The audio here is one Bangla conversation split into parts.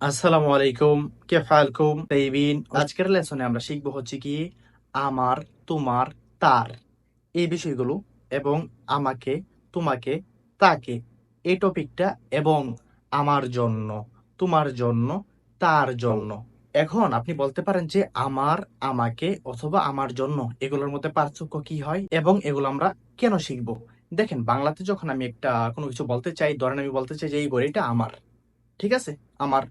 আসসালামু আলাইকুম। কে ফালকুম তাইবিন। আজকের লেসনে আমরা শিখব হচ্ছে কি, আমার, তোমার, তার। এই বিষয়গুলো এবং আমাকে, তোমাকে, তাকে। এই টপিকটা এবং আমার জন্য, তোমার জন্য, তার জন্য। এখন আপনি বলতে পারেন যে আমার, আমাকে অথবা আমার জন্য, এগুলোর মধ্যে পার্থক্য কি হয় এবং এগুলো আমরা কেন শিখব? দেখেন, বাংলাতে যখন আমি একটা কোনো কিছু বলতে চাই, ধরেন আমি বলতে চাই যে এই ঘড়িটা আমার, ঠিক আছে? আমার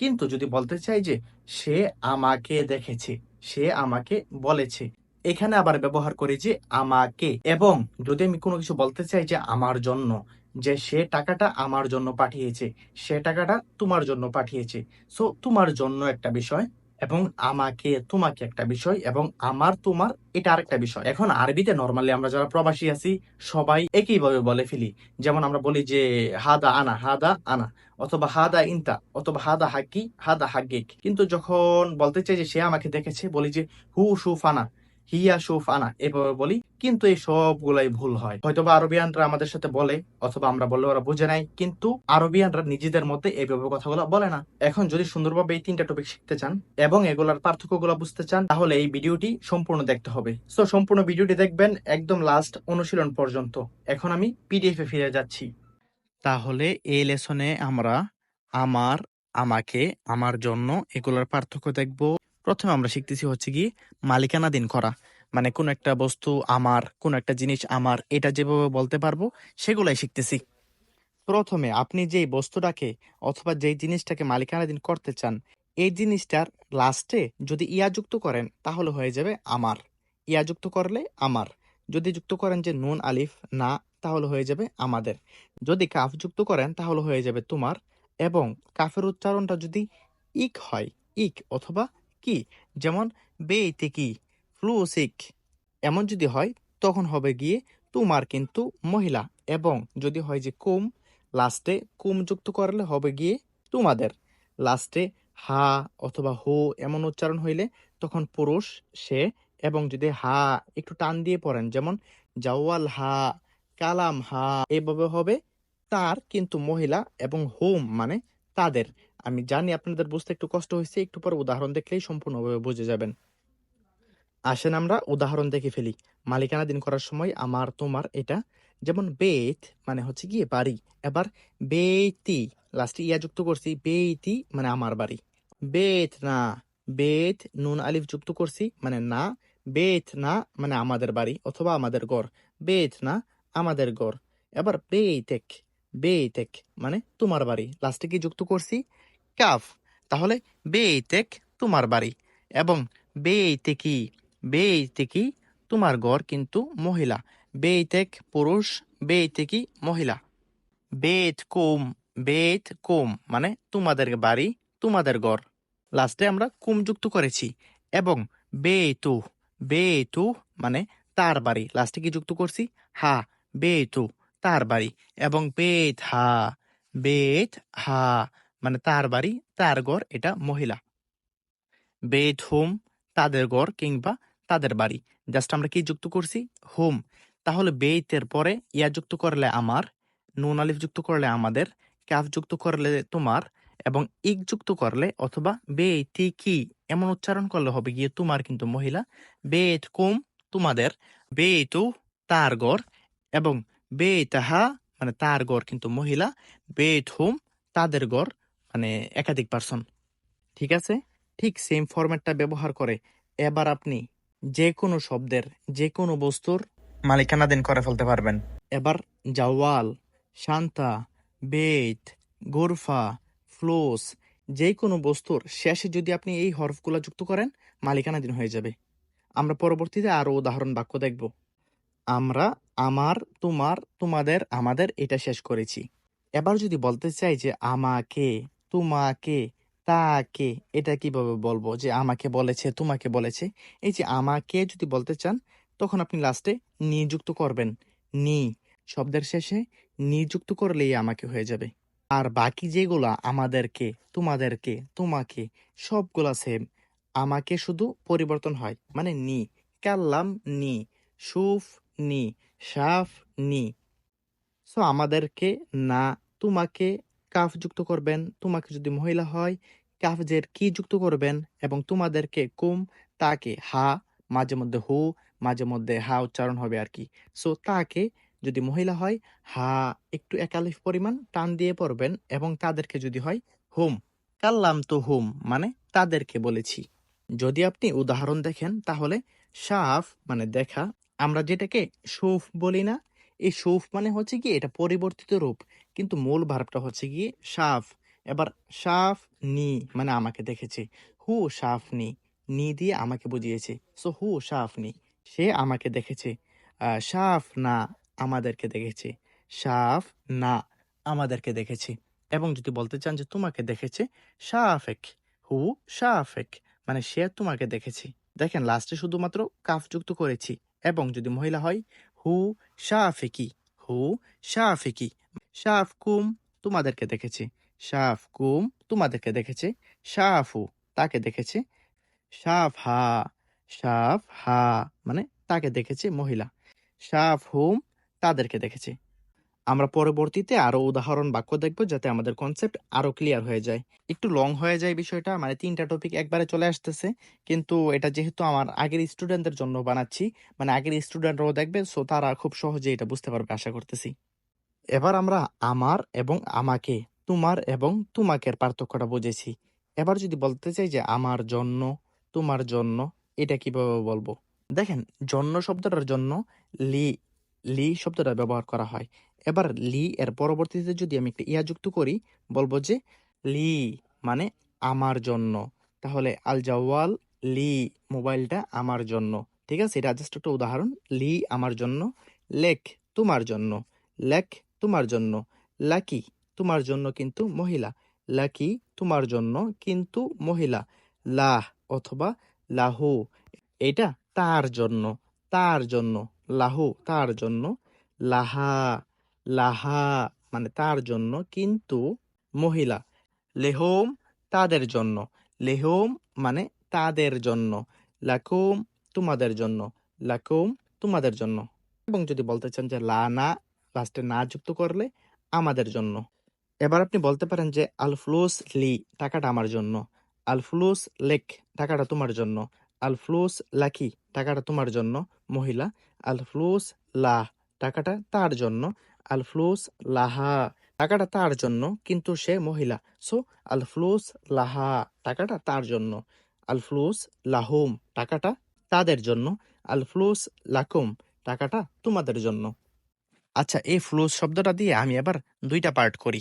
কিন্তু যদি বলতে চাই যে সে আমাকে দেখেছে, সে আমাকে বলেছে, এখানে আবার ব্যবহার করি যে আমাকে। এবং যদি আমি কোনো কিছু বলতে চাই যে আমার জন্য, যে সে টাকাটা আমার জন্য পাঠিয়েছে, সে টাকাটা তোমার জন্য পাঠিয়েছে। সো তোমার জন্য একটা বিষয় এবং আমাকে, তোমাকে একটা বিষয় এবং আমার, তোমার এটা আরেকটা বিষয়। এখন আরবিতে নর্মালি আমরা যারা প্রবাসী আছি, সবাই একইভাবে বলে ফেলি। যেমন আমরা বলি যে, হাদা আনা হাদা আনা, অথবা, হাদা ইন্তা, অথবা, হাদা হাকি, হাদা হাগিক। কিন্তু যখন বলতে চাই যে, সে আমাকে দেখেছে, বলি যে, হু সু আনা হিয়া, সুফ, আনা, এভাবে বলি, কিন্তু এই সবগুলাই ভুল হয়। হয়তোবা আরবিয়ানরা আমাদের সাথে বলে, অথবা আমরা বললে ওরা বুঝে নাই কিন্তু আরবিয়ানরা নিজেদের মধ্যে এইভাবে কথাগুলো বলে না। এখন যদি সুন্দরভাবে এই তিনটা টপিক শিখতে চান, এবং এগুলার পার্থক্য পার্থক্যগুলো বুঝতে চান, তাহলে এই ভিডিওটি সম্পূর্ণ দেখতে হবে। সো সম্পূর্ণ ভিডিওটি দেখবেন একদম লাস্ট অনুশীলন পর্যন্ত। এখন আমি পিডিএফ এ ফিরে যাচ্ছি। তাহলে এই লেসনে আমরা আমার, আমাকে, আমার জন্য এগুলোর পার্থক্য দেখব। প্রথমে আমরা শিখতেছি হচ্ছে কি মালিকানাধীন করা। মানে কোন একটা বস্তু আমার, কোন একটা জিনিস আমার, এটা যেভাবে বলতে পারব সেগুলাই শিখতেছি। প্রথমে আপনি যেই বস্তুটাকে অথবা যেই জিনিসটাকে মালিকানাধীন করতে চান, এই জিনিসটার লাস্টে যদি ইয়া যুক্ত করেন, তাহলে হয়ে যাবে আমার। ইয়া যুক্ত করলে আমার। যদি যুক্ত করেন যে নুন, আলিফ, না, তাহলে হয়ে যাবে আমাদের। যদি কাফ যুক্ত করেন, তাহলে হয়ে যাবে তোমার। এবং কাফের উচ্চারণটা যদি ইক হয়, ইক অথবা কি? যেমন বেইতে কি? ফ্লুসিক এমন যদি হয়, তখন হবে গিয়ে তোমার কিন্তু মহিলা। এবং যদি হয় যে কুম, লাস্টে কুম যুক্ত করলে হবে গিয়ে তোমাদের। লাস্টে হা অথবা হো এমন উচ্চারণ হইলে তখন পুরুষ, সে এবং যদি হা একটু টান দিয়ে পড়েন, যেমন জাওয়াল হা, কালাম হা, এভাবে হবে তার কিন্তু মহিলা এবং হোম মানে তাদের। আমি জানি আপনাদের বুঝতে একটু কষ্ট হয়েছে, একটু পর উদাহরণ দেখলেই সম্পূর্ণভাবে বুঝে যাবেন। আসেন আমরা উদাহরণ দেখে ফেলি। মালিকানাধীন করার সময় আমার, তোমার এটা যেমন বেত মানে হচ্ছে গিয়ে বাড়ি। এবার বেতি লাস্টে ইয়া যুক্ত করছি, বেতি মানে আমার বাড়ি। বেত না, বেত নুন আলিফ যুক্ত করছি মানে না, বেত না মানে আমাদের বাড়ি অথবা আমাদের ঘর। বেত না আমাদের ঘর। এবার বেতেক বেতেক মানে তোমার বাড়ি। লাস্টে কি যুক্ত করছি? কাফ। তাহলে বেতেক তোমার বাড়ি এবং বেতেকি বেতেকি তোমার ঘর কিন্তু মহিলা। বেতেক পুরুষ বেতেকি মহিলা। বেত কুম বেত কুম মানে তোমাদের বাড়ি, তোমাদের ঘর। লাস্টে আমরা কুম যুক্ত করেছি এবং বেতু বেতু মানে তার বাড়ি। লাস্টে কি যুক্ত করছি? হা, বেতু, তার বাড়ি এবং বেত হা বেত হা মানে তার বাড়ি, তার ঘর এটা মহিলা। বেত হোম তাদের ঘর কিংবা তাদের বাড়ি। জাস্ট আমরা কি যুক্ত করছি? হোম তাহলে বেইতের পরে ইয়া যুক্ত করলে আমার, নুন, আলিফ যুক্ত করলে আমাদের, কাফ যুক্ত করলে তোমার এবং ইক যুক্ত করলে অথবা বেতি, কি এমন উচ্চারণ করলে হবে গিয়ে তোমার কিন্তু মহিলা। বেত, কুম, তোমাদের। বেতু, তার ঘর এবং বেতাহা মানে তার ঘর কিন্তু মহিলা। বেত, হোম, তাদের ঘর মানে একাধিক পার্সন ঠিক আছে? ঠিক সেম ফরম্যাটটা ব্যবহার করে এবার আপনি যে কোনো শব্দের যে কোনো বস্তুর মালিকানাধীন করে ফেলতে পারবেন। এবার জাওয়াল, শান্তা, বেত, গোরফা, ফ্লোস যে কোনো বস্তুর শেষে যদি আপনি এই হরফগুলো যুক্ত করেন মালিকানাধীন হয়ে যাবে। আমরা পরবর্তীতে আরও উদাহরণ বাক্য দেখব। আমরা, আমার, তোমার, তোমাদের, আমাদের এটা শেষ করেছি। এবার যদি বলতে চাই যে আমাকে তোমাকে, তাকে, এটা কীভাবে বলব? যে আমাকে বলেছে, তোমাকে বলেছে। এই যে আমাকে যদি বলতে চান, তখন আপনি লাস্টে নিযুক্ত করবেন। নি, শব্দের শেষে নিযুক্ত করলেই আমাকে হয়ে যাবে। আর বাকি যেগুলা আমাদেরকে, তোমাদেরকে, তোমাকে, সবগুলা সেম আমাকে শুধু পরিবর্তন হয়। মানে নি। কাল্লাম নি। সুফ নি। সাফ নি। সো আমাদেরকে না, তোমাকে কাফ যুক্ত করবেন, তোমাকে যদি মহিলা হয় কাফজের কি যুক্ত করবেন এবং তোমাদেরকে কুম, তাকে হা, মাঝে মধ্যে হু, মাঝে মধ্যে হা উচ্চারণ হবে আর কি। সো তাকে যদি মহিলা হয়, হা একটু একালিফ পরিমাণ টান দিয়ে পড়বেন এবং তাদেরকে যদি হয়, হুম। কাল্লাম তো হুম মানে তাদেরকে বলেছি। যদি আপনি উদাহরণ দেখেন, তাহলে সাফ মানে দেখা, আমরা যেটাকে সুফ বলি না এই সুফ মানে হচ্ছে কি এটা পরিবর্তিত রূপ। কিন্তু মূল ভার্বটা হচ্ছে গিয়ে সাফ। এবার সাফ নি মানে আমাকে দেখেছে। হু সাফ নি। নি দিয়ে আমাকে বুঝিয়েছে। সো হু সাফ নি। সে আমাকে দেখেছে। সাফ না আমাদেরকে দেখেছে। সাফ না আমাদেরকে দেখেছে। এবং যদি বলতে চান যে তোমাকে দেখেছে, সাফেক। হু সাফেক। মানে সে তোমাকে দেখেছে। দেখেন লাস্টে শুধুমাত্র কাফ যুক্ত করেছি। এবং যদি মহিলা হয় হু শাহি হু শাহি শাহ কুম, তোমাদেরকে দেখেছে। শাহ কুম, তোমাদেরকে দেখেছে। হু, তাকে দেখেছে। সাফ হা সাফ হা মানে তাকে দেখেছে মহিলা। সাফ হুম, তাদেরকে দেখেছে। আমরা পরবর্তীতে আরও উদাহরণ বাক্য দেখব যাতে আমাদের কনসেপ্ট আরও ক্লিয়ার হয়ে যায়। একটু লং হয়ে যায় বিষয়টা মানে তিনটা টপিক একবারে চলে আসতেছে। কিন্তু এটা যেহেতু আমার আগের স্টুডেন্টদের জন্য বানাচ্ছি মানে আগের স্টুডেন্টরাও দেখবে সো তারা খুব সহজে এটা বুঝতে পারবে আশা করতেছি। এবার আমরা আমার এবং আমাকে, তোমার এবং তোমাকের পার্থক্যটা বুঝেছি। এবার যদি বলতে চাই যে আমার জন্য, তোমার জন্য, এটা কীভাবে বলব? দেখেন, জন্য শব্দটার জন্য লি লি শব্দটা ব্যবহার করা হয়। এবার লি এর পরবর্তীতে যদি আমি একটা ইয়া যুক্ত করি, বলব যে লি মানে আমার জন্য। তাহলে আল জাওয়াল লি মোবাইলটা আমার জন্য। ঠিক আছে? এটা জাস্ট একটা উদাহরণ। লি আমার জন্য লেখ তোমার জন্য লেখ তোমার জন্য, লাকি তোমার জন্য কিন্তু মহিলা, লাকি তোমার জন্য কিন্তু মহিলা, লাহ অথবা লাহু, এটা তার জন্য তার জন্য, লাহু তার জন্য, লাহা লাহা মানে তার জন্য কিন্তু মহিলা। লেহোম তাদের জন্য। লেহোম মানে তাদের জন্য। লাকুম তোমাদের জন্য। লাকুম তোমাদের জন্য। এবং যদি বলতে চান যে লা না লাস্টে না যুক্ত করলে আমাদের জন্য। এবার আপনি বলতে পারেন যে আলফ্লুস লি, টাকাটা আমার জন্য। আলফ্লুস লেক, টাকাটা তোমার জন্য। আলফ্লুস লাকি, টাকাটা তোমার জন্য। মহিলা, আলফ্লুস লা, টাকাটা তার জন্য। আলফ্লুস লাহা টাকাটা তার জন্য, কিন্তু সে মহিলা। সো, আলফ্লুস লাহা টাকাটা তার জন্য। আলফ্লুস লাহুম টাকাটা তাদের জন্য। আলফ্লুস লাকুম টাকাটা তোমাদের জন্য। আচ্ছা এই ফ্লুস শব্দটা দিয়ে আমি আবার দুইটা পার্ট করি।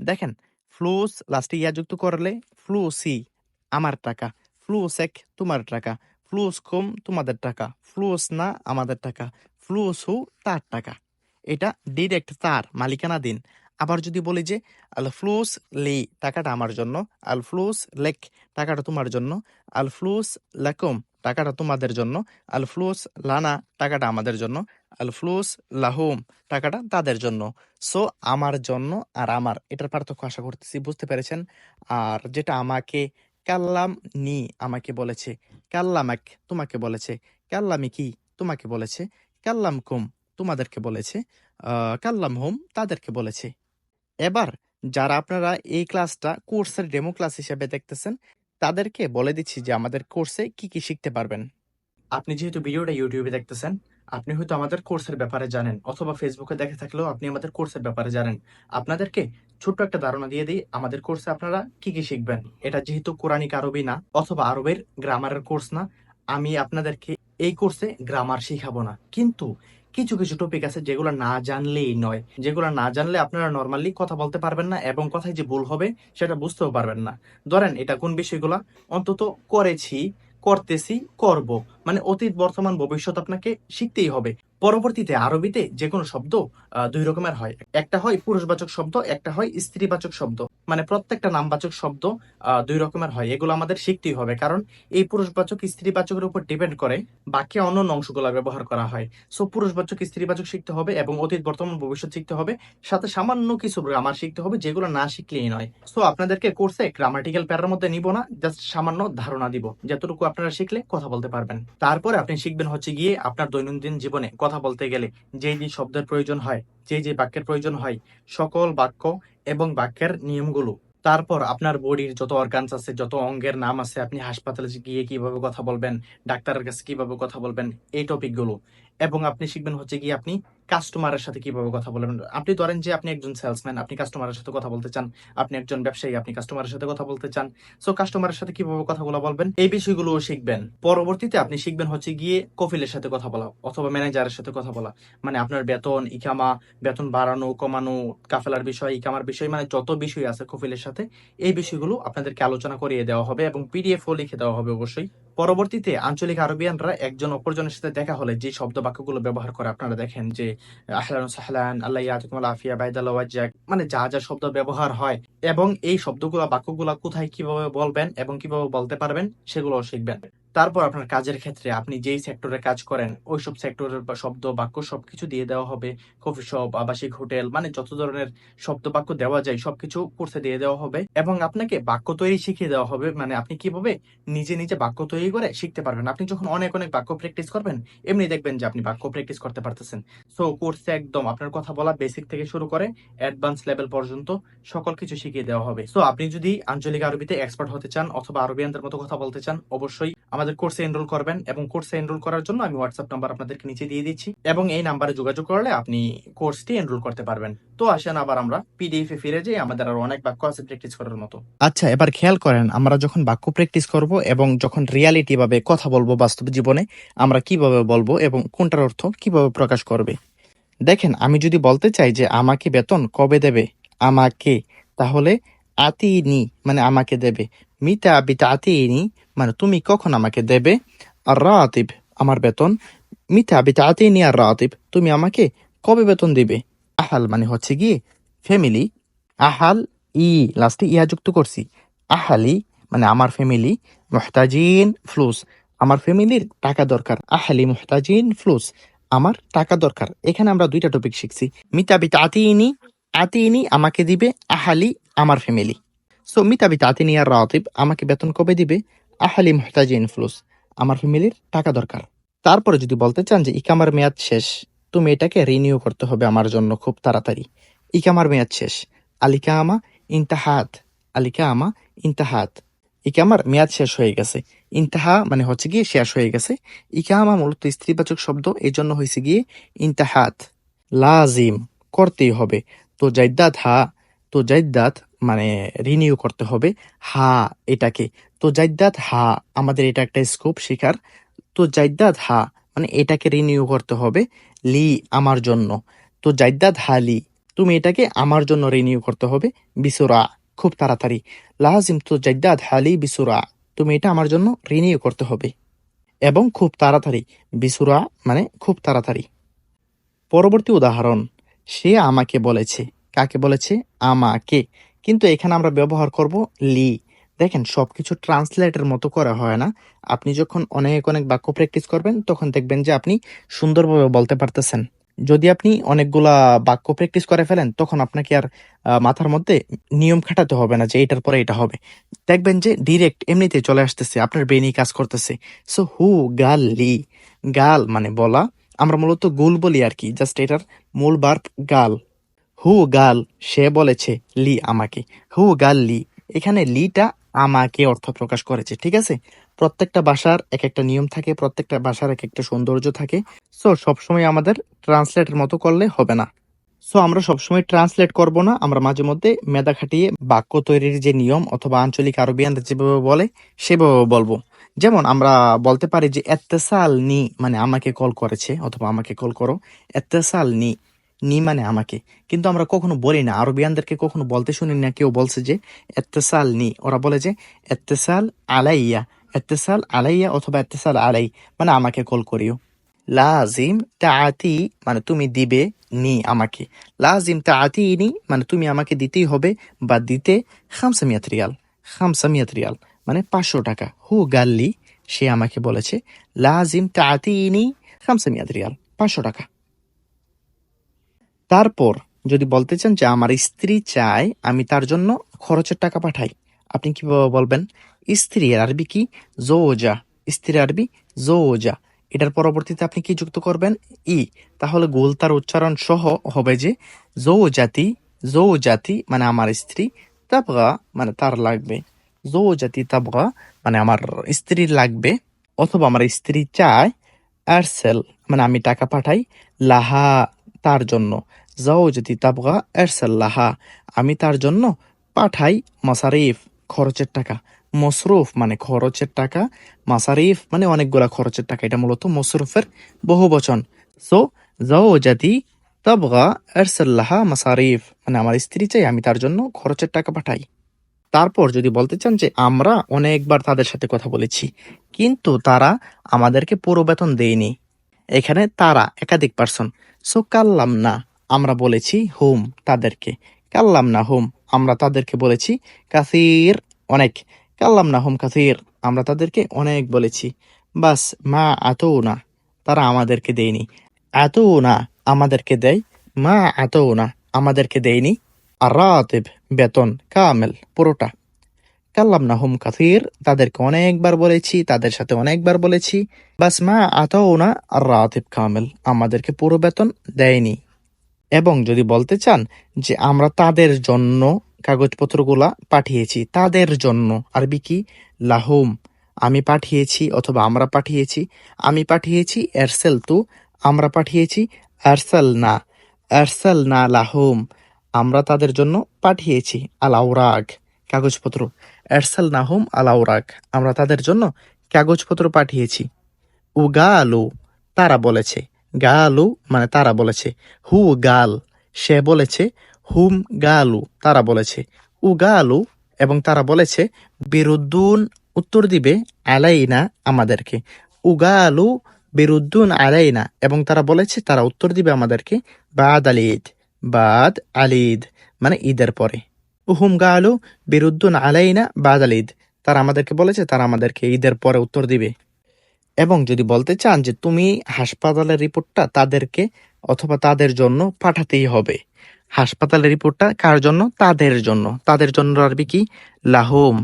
দেখেন, ফ্লুস লাস্টে ইয়া যুক্ত করলে ফ্লুসি আমার টাকা, ফ্লুসেক তোমার টাকা ফ্লুস কম তোমাদের টাকা, ফ্লুস না আমাদের টাকা ফ্লুস হু তার টাকা। এটা ডিরেক্ট তার মালিকানাধীন আবার যদি বলি যে, আল ফ্লুস লি, টাকাটা আমার জন্য। আল ফ্লুস লেক, টাকাটা তোমার জন্য। আল ফ্লুস লাকুম, টাকাটা তোমাদের জন্য। আল ফ্লুস লানা, টাকাটা আমাদের জন্য। আল ফ্লুস লাহুম, টাকাটা তাদের জন্য। সো, আমার জন্য আর আমার। এটার পার্থক্য আশা করতেছি বুঝতে পেরেছেন। আর যেটা আমাকে কাল্লাম নি আমাকে বলেছে কাল্লাম এক তোমাকে বলেছে, কাল্লামি কি তোমাকে বলেছে কাল্লাম কুম তোমাদেরকে বলেছে কাল্লাম হোম তাদেরকে বলেছে। এবার যারা আপনারা এই ক্লাসটা, কোর্সের ডেমো ক্লাস হিসেবে দেখতেছেন, তাদেরকে বলে দিচ্ছি যে আমাদের কোর্সে কি কি শিখতে পারবেন। আপনি যেহেতু ভিডিওটা ইউটিউবে দেখতেছেন, আপনি হয়তো আমাদের কোর্সের ব্যাপারে জানেন, অথবা ফেসবুকে দেখে থাকলেও আপনি আমাদের কোর্সের ব্যাপারে জানেন। আপনাদেরকে ছোট্ট একটা ধারণা দিয়ে দিই, আমাদের কোর্সে আপনারা কি কি শিখবেন? এটা যেহেতু কোরআনিক আরবি না, অথবা আরবের গ্রামারের কোর্স না, আমি আপনাদেরকে এই কোর্সে গ্রামার শিখাবো না। কিন্তু কিছু কিছু টপিক আছে যেগুলো না জানলেই নয়। যেগুলো না জানলে আপনারা নর্মালি কথা বলতে পারবেন না এবং কথায় যে ভুল হবে সেটা বুঝতেও পারবেন না। ধরেন এটা কোন বিষয়গুলো? অন্তত করেছি, করতেছি, করব। মানে অতীত, বর্তমান, ভবিষ্যৎ আপনাকে শিখতেই হবে। পরবর্তীতে আরবিতে যে কোনো শব্দ দুই রকমের হয়। একটা হয় পুরুষবাচক শব্দ, একটা হয় স্ত্রীবাচক শব্দ। মানে প্রত্যেকটা নামবাচক শব্দ দুই রকমের হয়। এগুলো আমাদের শিখতেই হবে, কারণ এই পুরুষবাচক, স্ত্রীবাচকের উপর ডিপেন্ড করে বাকি অন্য অংশগুলো ব্যবহার করা হয়। সো পুরুষবাচক, স্ত্রীবাচক শিখতে হবে এবং অতীত, বর্তমান, ভবিষ্যৎ শিখতে হবে। সাথে সামান্য কিছু গ্রামার শিখতে হবে, যেগুলো না শিখলেই নয়। সো আপনাদেরকে কোর্সে গ্রামাটিক্যাল প্যারার মধ্যে নিব না জাস্ট সামান্য ধারণা দিব। যতটুকু আপনারা শিখলে কথা বলতে পারবেন। তারপরে আপনি শিখবেন হচ্ছে গিয়ে আপনার দৈনন্দিন জীবনে কথা বলতে গেলে যেই যে শব্দের প্রয়োজন হয় যে যে বাক্যের প্রয়োজন হয়, সকল বাক্য এবং বাক্যের নিয়মগুলো। তারপর আপনার বডির যত অর্গানস আছে, যত অঙ্গের নাম আছে, আপনি হাসপাতালে গিয়ে কীভাবে কথা বলবেন, ডাক্তারের কাছে কীভাবে কথা বলবেন, এই টপিকগুলো এবং আপনি শিখবেন হচ্ছে কি আপনি কাস্টমারের সাথে কীভাবে কথা বলবেন আপনি ধরেন যে আপনি একজন সেলসম্যান আপনি কাস্টমারের সাথে কথা বলতে চান। আপনি একজন ব্যবসায়ী, আপনি কাস্টমারের সাথে কথা বলতে চান। সো কাস্টমারের সাথে কীভাবে কথাগুলো বলবেন? এই বিষয়গুলো শিখবেন। পরবর্তীতে আপনি শিখবেন হচ্ছে গিয়ে কফিলের সাথে কথা বলা অথবা ম্যানেজারের সাথে কথা বলা। মানে আপনার বেতন, ইকামা, বেতন বাড়ানো, কমানো, কাফেলার বিষয়, ইকামার বিষয় মানে যত বিষয় আছে কফিলের সাথে, এই বিষয়গুলো আপনাদেরকে আলোচনা করিয়ে দেওয়া হবে এবং পিডিএফ ও লিখে দেওয়া হবে অবশ্যই। পরবর্তীতে আঞ্চলিক আরবিয়ানরা একজন অপরজনের সাথে দেখা হলে যে শব্দ বাক্যগুলো ব্যবহার করে আপনারা দেখেন যে, আহলান সাহলান, আল্লাহ ইয়াতুকুম আফিয়া বাইদাল্লাহ মানে যা যা শব্দ ব্যবহার হয়। এবং এই শব্দগুলো, বাক্যগুলো কোথায় কীভাবে বলবেন এবং কীভাবে বলতে পারবেন সেগুলো শিখবেন। তারপর আপনার কাজের ক্ষেত্রে আপনি যেই সেক্টরে কাজ করেন ওই সব সেক্টরের শব্দ বাক্য সবকিছু দিয়ে দেওয়া হবে। কফি শপ আবাসিক হোটেল মানে যত ধরনের শব্দ বাক্য দেওয়া যায়, সবকিছু কোর্সে দিয়ে দেওয়া হবে এবং আপনাকে বাক্য তৈরি শিখিয়ে দেওয়া হবে। মানে আপনি কীভাবে নিজে নিজে বাক্য তৈরি করে শিখতে পারবেন। আপনি যখন অনেক অনেক বাক্য প্র্যাকটিস করবেন, এমনি দেখবেন যে আপনি বাক্য প্র্যাকটিস করতে পারতেছেন। সো কোর্সে একদম আপনার কথা বলা বেসিক থেকে শুরু করে অ্যাডভান্স লেভেল পর্যন্ত সকল কিছু শিখিয়ে দেওয়া হবে। সো আপনি যদি আঞ্চলিক আরবিতে এক্সপার্ট হতে চান অথবা আরবিয়ানদের মতো কথা বলতে চান, অবশ্যই আমাদের কোর্সে এনরোল করবেন এবং কোর্সে এনরোল করার জন্য আমি হোয়াটসঅ্যাপ নাম্বার আপনাদেরকে নিচে দিয়ে দিচ্ছি এবং এই নাম্বারে যোগাযোগ করলে আপনি কোর্সটি এনরোল করতে পারবেন। তো আসেন আবার আমরা পিডিএফ এ ফিরে যাই, আমাদের আরও অনেক বাক্য আছে প্র্যাকটিস করার মতো। আচ্ছা এবার খেয়াল করেন, আমরা যখন বাক্য প্র্যাকটিস করব এবং যখন রিয়ালিটি ভাবে কথা বলব বাস্তব জীবনে, আমরা কীভাবে বলব এবং কোনটার অর্থ কীভাবে প্রকাশ করবে? দেখেন, আমি যদি বলতে চাই যে আমাকে বেতন কবে দেবে? আমাকে, তাহলে আতিনি মানে আমাকে দেবে। মিতা বিতা আতিনি মানে তুমি কখন আমাকে দেবে? আর রাতিব আমার বেতন। মিতা বিতা আতিনি আর রাতিব তুমি আমাকে কবে বেতন দিবে? আহাল মানে হচ্ছে গিয়ে ফ্যামিলি আহাল ই লাস্টে ইয়া যুক্ত করছি। আহালি মানে আমার ফ্যামিলি মুহতাজিন ফ্লুস আমার ফ্যামিলির টাকা দরকার। আহালি, মুহতাজিন ফ্লুস আমার টাকা দরকার। এখানে আমরা দুইটা টপিক শিখছি। মিতাবিত আতিনি আতিনি আমাকে দিবে, আহালি আমার ফ্যামিলি সো মিতাবিত আতিনি আর রাতিব আমাকে বেতন কবে দিবে আহালি মুহতাজিন ফ্লুস আমার ফ্যামিলির টাকা দরকার তারপরে যদি বলতে চান যে ইকামার মেয়াদ শেষ তুমি এটাকে রিনিউ করতে হবে আমার জন্য খুব তাড়াতাড়ি ইকামার মেয়াদ শেষ আলিকামা ইন্তাহাত আলিকামা ইন্তাহাত ইকামার মেয়াদ শেষ হয়ে গেছে ইন্তাহা মানে হচ্ছে গিয়ে শেষ হয়ে গেছে ইকামা মূলত স্ত্রীবাচক শব্দ এই জন্য হয়েছে গিয়ে ইন্তাহাত লাজিম করতেই হবে তো জাইদাত হা তো জাইদাত মানে রিনিউ করতে হবে। হা, এটাকে। তো জাইদাত হা, আমাদের এটা একটা স্কোপ শিকার তো জাইদাত হা মানে এটাকে রিনিউ করতে হবে লি আমার জন্য। তো জাইদাত হা লি, তুমি এটাকে আমার জন্য রিনিউ করতে হবে বিসুরা, খুব তাড়াতাড়ি। লাজিম, তো জাইদাত হালি বিসুরা, তুমি এটা আমার জন্য রিনিউ করতে হবে। এবং খুব তাড়াতাড়ি, বিসুরা মানে খুব তাড়াতাড়ি। পরবর্তী উদাহরণ, সে আমাকে বলেছে। কাকে বলেছে? আমাকে। কিন্তু এখানে আমরা ব্যবহার করব লি। দেখেন সব কিছু ট্রান্সলেটের মতো করা হয় না। আপনি যখন অনেক অনেক বাক্য প্র্যাকটিস করবেন, তখন দেখবেন যে আপনি সুন্দরভাবে বলতে পারতেছেন। যদি আপনি অনেকগুলা বাক্য প্র্যাকটিস করে ফেলেন, তখন আপনাকে আর মাথার মধ্যে নিয়ম খাটাতে হবে না যে এটার পরে এটা হবে। দেখবেন যে ডিরেক্ট এমনিতে চলে আসতেছে, আপনার ব্রেনই কাজ করতেছে। সো হু গাল লি। গাল মানে বলা। আমরা মূলত গুল বলি আর কি জাস্ট এটার মূল বার্ব গাল হু গাল, সে বলেছে লি আমাকে। হু গাল লি। এখানে লিটা আমাকে অর্থ প্রকাশ করেছে, ঠিক আছে? প্রত্যেকটা ভাষার এক একটা নিয়ম থাকে, প্রত্যেকটা ভাষার এক একটা সৌন্দর্য থাকে। সো সবসময় আমাদের ট্রান্সলেটের মতো করলে হবে না। সো আমরা সবসময় ট্রান্সলেট করব না, আমরা মাঝে মধ্যে মেধা খাটিয়ে বাক্য তৈরির যে নিয়ম অথবা আঞ্চলিক আরবিয়ান যেভাবে বলে, সেভাবে বলব। যেমন আমরা বলতে পারি যে, এত্তেসাল নি মানে আমাকে কল করেছে, অথবা আমাকে কল করো। এত্তেসাল নি নি মানে আমাকে। কিন্তু আমরা কখনো বলি না। আরবিয়ানদেরকে কখনো বলতে শুনি না। কেউ বলছে যে, এত্তেসাল নি। ওরা বলে যে, এত্তেসাল আলাইয়া। এত্তেসাল আলাইয়া অথবা এত্তেসাল আলাই। মানে আমাকে কল করিও। লাজিম তাআতি মানে তুমি দিবে নি আমাকে। লাজিম তাআতিনি মানে তুমি আমাকে দিতেই হবে বা দিতে খামসামিয়াত রিয়াল। খামসামিয়াত রিয়াল। মানে পাঁচশো টাকা। হু গাল্লি, সে আমাকে বলেছে, লাজিম তাআতিনি খামসামিয়াত রিয়াল। পাঁচশো টাকা। তারপর যদি বলতে চান যে আমার স্ত্রী চায় আমি তার জন্য খরচের টাকা পাঠাই, আপনি কীভাবে বলবেন? স্ত্রীর আরবি কি? জোজা। স্ত্রী আরবি জোজা। এটার পরবর্তীতে আপনি কি যুক্ত করবেন? ই। তাহলে গোল তার উচ্চারণ সহ হবে যে জো জাতি জো জাতি মানে আমার স্ত্রী, তাবগা মানে তার লাগবে। জো জাতি তাবগা মানে আমার স্ত্রীর লাগবে। অথবা আমার স্ত্রী চায়, আরসেল মানে আমি টাকা পাঠাই লাহা তার জন্য। যদি তাবগা এরসাল্লাহা, আমি তার জন্য পাঠাই মাসারিফ, খরচের টাকা। মসরুফ মানে খরচের টাকা, মাসারিফ মানে অনেকগুলা খরচের টাকা, এটা মূলত মসরুফের বহু বচন। সো যাও জাতি তাবগা আরসেল লাহা মাসারিফ মানে আমার স্ত্রী চাই আমি তার জন্য খরচের টাকা পাঠাই। তারপর যদি বলতে চান যে আমরা অনেকবার তাদের সাথে কথা বলেছি, কিন্তু তারা আমাদেরকে পুরো বেতন দেয়নি। এখানে তারা একাধিক পার্সন সো কাল্লাম না আমরা বলেছি হুম তাদেরকে। কাল্লাম না হুম আমরা তাদেরকে বলেছি, কাসির অনেক। কাল্লাম না হুম কাসির আমরা তাদেরকে অনেক বলেছি। বাস মা এত না তারা আমাদেরকে দেয়নি। এত না আমাদেরকে দেয়, মা এত না আমাদেরকে দেয়নি। আর রাতেব বেতন কামেল পুরোটা। কাল্লাম না হুম কাসির তাদেরকে অনেকবার বলেছি, তাদের সাথে অনেকবার বলেছি। বাস মা আতাও না আর রাতিব কামেল আমাদেরকে পুরো বেতন দেয়নি। এবং যদি বলতে চান যে আমরা তাদের জন্য কাগজপত্রগুলা পাঠিয়েছি, তাদের জন্য। আরবি কি? লাহুম। আমি পাঠিয়েছি অথবা আমরা পাঠিয়েছি। আমি পাঠিয়েছি এরসেল তু। আমরা পাঠিয়েছি আরসাল না আরসাল না লাহুম। আমরা তাদের জন্য পাঠিয়েছি আলাউরাগ কাগজপত্র। এরসাল নাহুম আলাউরাগ আমরা তাদের জন্য কাগজপত্র পাঠিয়েছি। উগালু। তারা বলেছে। গালু মানে তারা বলেছে। হু গাল, সে বলেছে, হুম গালু, তারা বলেছে। উগালু এবং তারা বলেছে, বিরুদ্দুন উত্তর দিবে আলাইনা আমাদেরকে। উগালু বিরুদ্দুন আলাইনা এবং তারা বলেছে, তারা উত্তর দিবে আমাদেরকে বাদ আলিদ বাদ আলিদ মানে ঈদের পরে। উহুম গালু বিরুদ্দুন আলাইনা, বাদ আলিদ, তারা আমাদেরকে বলেছে, তারা আমাদেরকে ঈদের পরে উত্তর দিবে। এবং যদি বলতে চান যে তুমি হাসপাতালের রিপোর্টটা তাদেরকে অথবা তাদের জন্য পাঠাতেই হবে। হাসপাতালের রিপোর্টটা কার জন্য? তাদের জন্য। তাদের জন্য আরবি কি? লাহুম।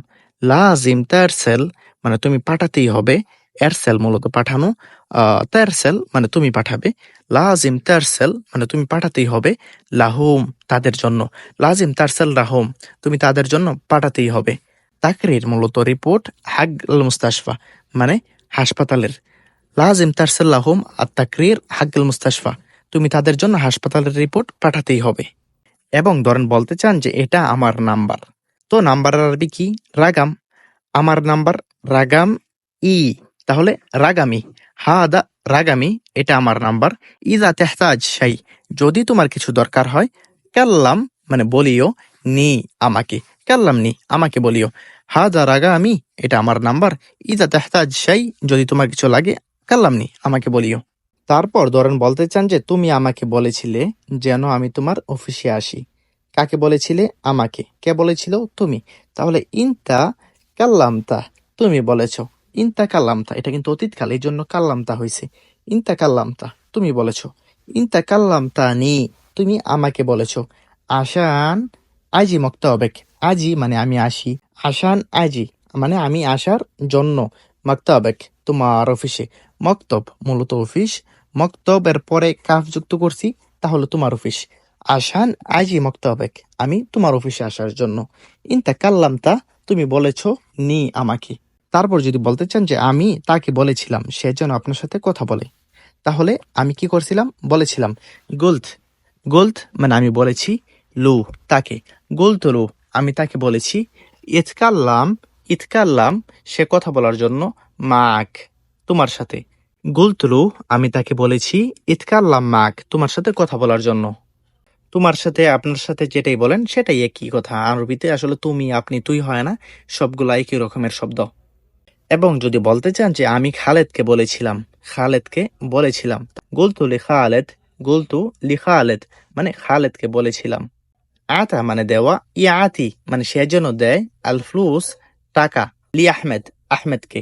লাজিম তারসেল মানে তুমি পাঠাতেই হবে। এরসেল মূলত পাঠানো তারসেল মানে তুমি পাঠাবে। লাজিম তারসেল মানে তুমি পাঠাতেই হবে। লাহোম, তাদের জন্য। লাজিম তারসেল লাহুম, তুমি তাদের জন্য পাঠাতেই হবে। তাকরির মূলত রিপোর্ট হাগ মুস্তাশফা মানে হাসপাতালের। লাজিম তারসাল্লাহুম আর তাকরির হাগ্গল মুস্তাশফা। তুমি তাদের জন্য হাসপাতালের রিপোর্ট পাঠাতেই হবে। এবং ধরেন বলতে চান যে এটা আমার নাম্বার। তো নাম্বারের আরবি কি? রাগাম। আমার নাম্বার রাগাম ই। তাহলে রাগামি। হা দা রাগামি, এটা আমার নাম্বার। ইদা তেহতাজ শাই, যদি তোমার কিছু দরকার হয় কাল্লাম মানে বলিও নি আমাকে। কাল্লাম নি, আমাকে বলিও। হাদা রাগা আমি, এটা আমার নাম্বার। ইদা তেহতাজ শাই, যদি তোমার কিছু লাগে, কাল্লামনি, আমাকে বলিও। তারপর ধরেন বলতে চান যে, তুমি আমাকে বলেছিলে যেন আমি তোমার অফিসে আসি। কাকে বলেছিলে? আমাকে। কে বলেছিল? তুমি। তাহলে ইনতা কাল্লামতা, তুমি বলেছ। ইনতা কাল্লামতা, এটা কিন্তু অতীতকাল, এই জন্য কাল্লামতা হয়েছে ইনতা কাল্লামতা, তুমি বলেছ। ইনতা কাল্লামতা নি, তুমি আমাকে বলেছ। আশান, আজি মক্তবেক। আজি মানে আমি আসি। আশান আজি মানে আমি আসার জন্য মক্তবেক তোমার অফিসে। মক্তব, মূলত অফিস। মক্তবের পরে কাফ যুক্ত করছি তাহলে তোমার অফিস। আশান আজি মক্তবেক, আমি তোমার অফিসে আসার জন্য। ইনতা কাল্লাম তা তুমি বলেছ নি আমাকে। তারপর যদি বলতে চান যে আমি তাকে বলেছিলাম, সে যেন আপনার সাথে কথা বলে। তাহলে আমি কি করছিলাম? বলেছিলাম গোলথ গোলথ মানে আমি বলেছি লু তাকে। গোলত লু, আমি তাকে বলেছি ইতকাল্লাম ইতকাল্লাম সে কথা বলার জন্য মাক তোমার সাথে। গুলতুলু, আমি তাকে বলেছি ইতকাল্লাম মাক, তোমার সাথে কথা বলার জন্য। তোমার সাথে, আপনার সাথে যেটাই বলেন, সেটাই একই কথা। আরবিতে আসলে তুমি, আপনি, তুই হয় না, সবগুলো একই রকমের শব্দ। এবং যদি বলতে চান যে আমি খালেদকে বলেছিলাম খালেদকে বলেছিলাম, গুলতু লি খালেদ, গুলতু লি খালেদ মানে খালেদকে বলেছিলাম। আতা মানে দেওয়া, ইয়াতি মানে সে যেন দেয় আল ফ্লুস টাকা লি আহমেদ আহমেদকে।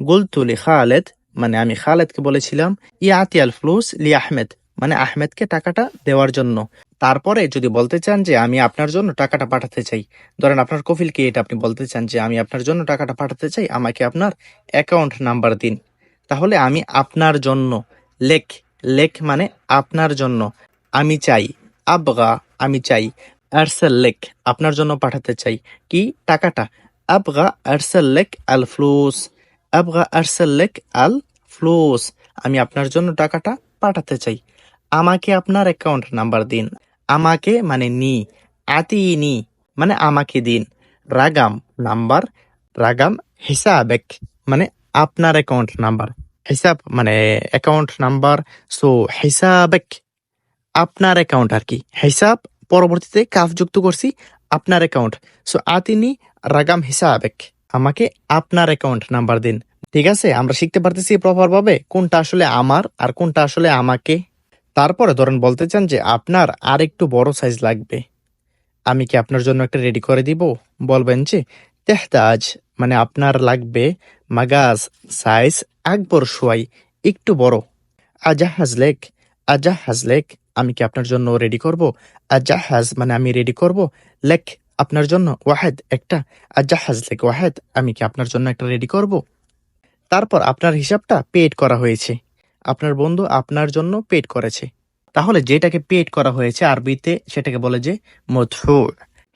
গুলতু লি খালেদ মানে আমি খালেদকে বলেছিলাম, ইয়াতি আল ফ্লুস লি আহমেদ মানে আহমেদকে টাকাটা দেওয়ার জন্য। তারপরে যদি বলতে চান যে আমি আপনার জন্য টাকাটা পাঠাতে চাই, ধরেন আপনার কফিলকে এটা আপনি বলতে চান যে আমি আপনার জন্য টাকাটা পাঠাতে চাই, আমাকে আপনার অ্যাকাউন্ট নাম্বার দিন। তাহলে আমি আপনার জন্য, লেখ লেখ মানে আপনার জন্য, আমি চাই, আবগা, আমি চাই। আরসেল লেক আপনার জন্য পাঠাতে চাই। কি? টাকাটা। আবগা আরসেল লেক আল ফ্লুস আবগা আরসেল লেক আল ফ্লুস আমি আপনার জন্য টাকাটা পাঠাতে চাই। আমাকে আপনার অ্যাকাউন্ট নাম্বার দিন। আমাকে মানে নি। আতিনি। মানে আমাকে দিন। রাগাম নাম্বার। রাগাম হিসাবেক। মানে আপনার অ্যাকাউন্ট নাম্বার হিসাব মানে অ্যাকাউন্ট নাম্বার সো হিসাবেক। আপনার অ্যাকাউন্ট আর কি। হিসাব পরবর্তীতে কাফ যুক্ত করছি আপনার অ্যাকাউন্ট সো আতিনি রাগাম হিসাবেক আমাকে আপনার অ্যাকাউন্ট নাম্বার দিন। ঠিক আছে? আমরা শিখতে পারতেছি প্রপার ভাবে কোনটা আসলে আমার আর কোনটা আসলে আমাকে। তারপরে ধরেন বলতে চান যে আপনার আর একটু বড় সাইজ লাগবে। আমি কি আপনার জন্য একটা রেডি করে দিব? বলবেন যে, তেহতাজ মানে আপনার লাগবে মাগাজ সাইজ আকবর সোয়াই, একটু বড়। আজাহাজ লেক আজাহাজ লেক আমি কি আপনার জন্য রেডি করব? আজাহাজ মানে আমি রেডি করব? লেক আপনার জন্য ওয়াহেদ একটা। আজাহাজ লেক ওয়াহেদ, আমি কি আপনার জন্য একটা রেডি করব? তারপর আপনার হিসাবটা পেড করা হয়েছে। আপনার বন্ধু আপনার জন্য পেড করেছে। তাহলে যেটাকে পেড করা হয়েছে আরবিতে, সেটাকে বলে যে মধু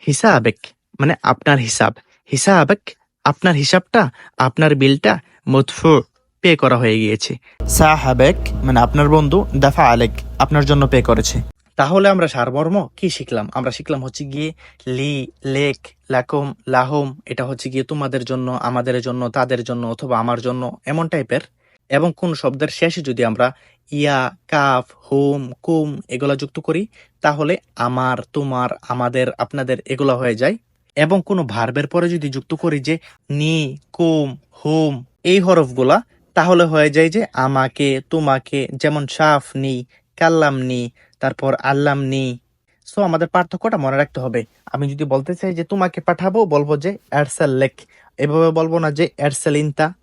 হিসাবেক মানে আপনার হিসাব। হিসাবেক, আপনার হিসাবটা, আপনার বিলটা মধু পে করা হয়ে গিয়েছে। সাহাবেক মানে আপনার বন্ধু দাফা আলেক আপনার জন্য পে করেছে। তাহলে আমরা সারমর্ম কি শিখলাম? আমরা শিখলাম হচ্ছে গিয়ে লি লেক লাকুম লাহুম এটা হচ্ছে গিয়ে তোমাদের জন্য আমাদের জন্য তাদের জন্য অথবা আমার জন্য এমন টাইপের। এবং কোন শব্দের শেষে যদি আমরা ইয়া কাফ হোম কুম এগুলা যুক্ত করি তাহলে আমার তোমার আমাদের আপনাদের এগুলা হয়ে যায়। এবং কোনো ভার্বের পরে যদি যুক্ত করি যে নি কুম হোম এই হরফগুলা তাহলে হয়ে যায় যে আমাকে, তোমাকে, যেমন সাফ নি কাল্লাম নি তারপর আল্লাম নি সো আমাদের পার্থক্যটা মনে রাখতে হবে। আমি যদি বলতে চাই যে তোমাকে পাঠাবো, বলব যে এরসেল লেক। এভাবে বলব না যে এরসেল ইনতা।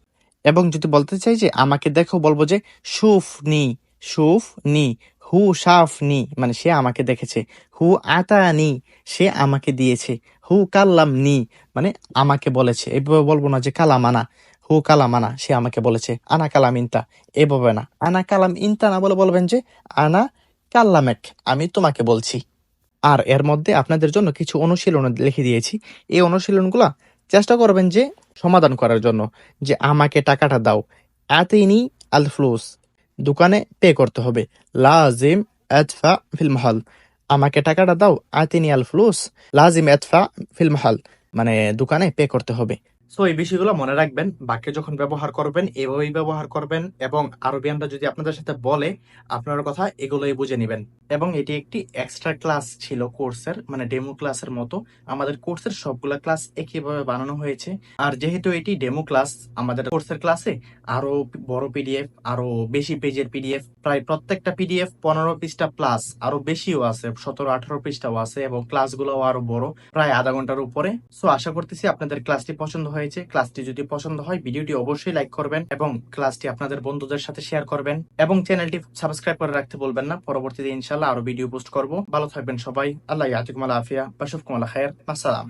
এবং যদি বলতে চাই যে আমাকে দেখো, বলব যে সুফ নি সুফ নি হু সাফ নি মানে সে আমাকে দেখেছে। হু আতা নি সে আমাকে দিয়েছে। হু কাল্লাম নি মানে আমাকে বলেছে। এভাবে বলব না যে কালামানা। হু কালাম আনা, সে আমাকে বলেছে, আনা কালাম ইনতা। এভাবে না, আনা কালাম ইনতা না বলে বলবেন যে, আনা কাল্লামেক, আমি তোমাকে বলছি। আর এর মধ্যে আপনাদের জন্য কিছু অনুশীলন লিখে দিয়েছি। এই অনুশীলনগুলা চেষ্টা করবেন যে সমাধান করার জন্য, যে আমাকে টাকাটা দাও। আতিনি আল ফ্লুস দোকানে পে করতে হবে। লাজিম আদফা ফিল মহল, আমাকে টাকাটা দাও আতিনি আল ফ্লুস লাজিম আদফা ফিল মহল মানে দোকানে পে করতে হবে। সো এই বিষয়গুলো মনে রাখবেন, বাক্যে যখন ব্যবহার করবেন, এভাবেই ব্যবহার করবেন এবং আরবিয়ানরা যদি আপনাদের সাথে বলে, আপনার কথা এগুলোই বুঝে নেবেন। এবং এটি একটি এক্সট্রা ক্লাস ছিল কোর্সের মানে ডেমো ক্লাসের মতো। আমাদের কোর্সের সবগুলা ক্লাস একইভাবে বানানো হয়েছে। আর যেহেতু এটি ডেমো ক্লাস আমাদের কোর্সের ক্লাসে আরও বড় পিডিএফ আরও বেশি পেজের পিডিএফ প্রায় প্রত্যেকটা পিডিএফ পনেরো পৃষ্ঠা প্লাস আরও বেশিও আছে, সতেরো, আঠারো পৃষ্ঠাও আছে এবং ক্লাসগুলোও আরও বড়, প্রায় আধা ঘণ্টার উপরে। সো আশা করতেছি আপনাদের ক্লাসটি পছন্দ হয়েছে, ক্লাসটি যদি পছন্দ হয়, ভিডিওটি অবশ্যই লাইক করবেন এবং ক্লাসটি আপনাদের বন্ধুদের সাথে শেয়ার করবেন এবং চ্যানেলটি সাবস্ক্রাইব করে রাখতে বলবেন না। পরবর্তীতে ইনশাল্লাহ আরও ভিডিও পোস্ট করব। ভালো থাকবেন সবাই। আল্লাহ ইয়াতিকুম আল আফিয়া বাসুফকুম আল খায়ের আসসালাম।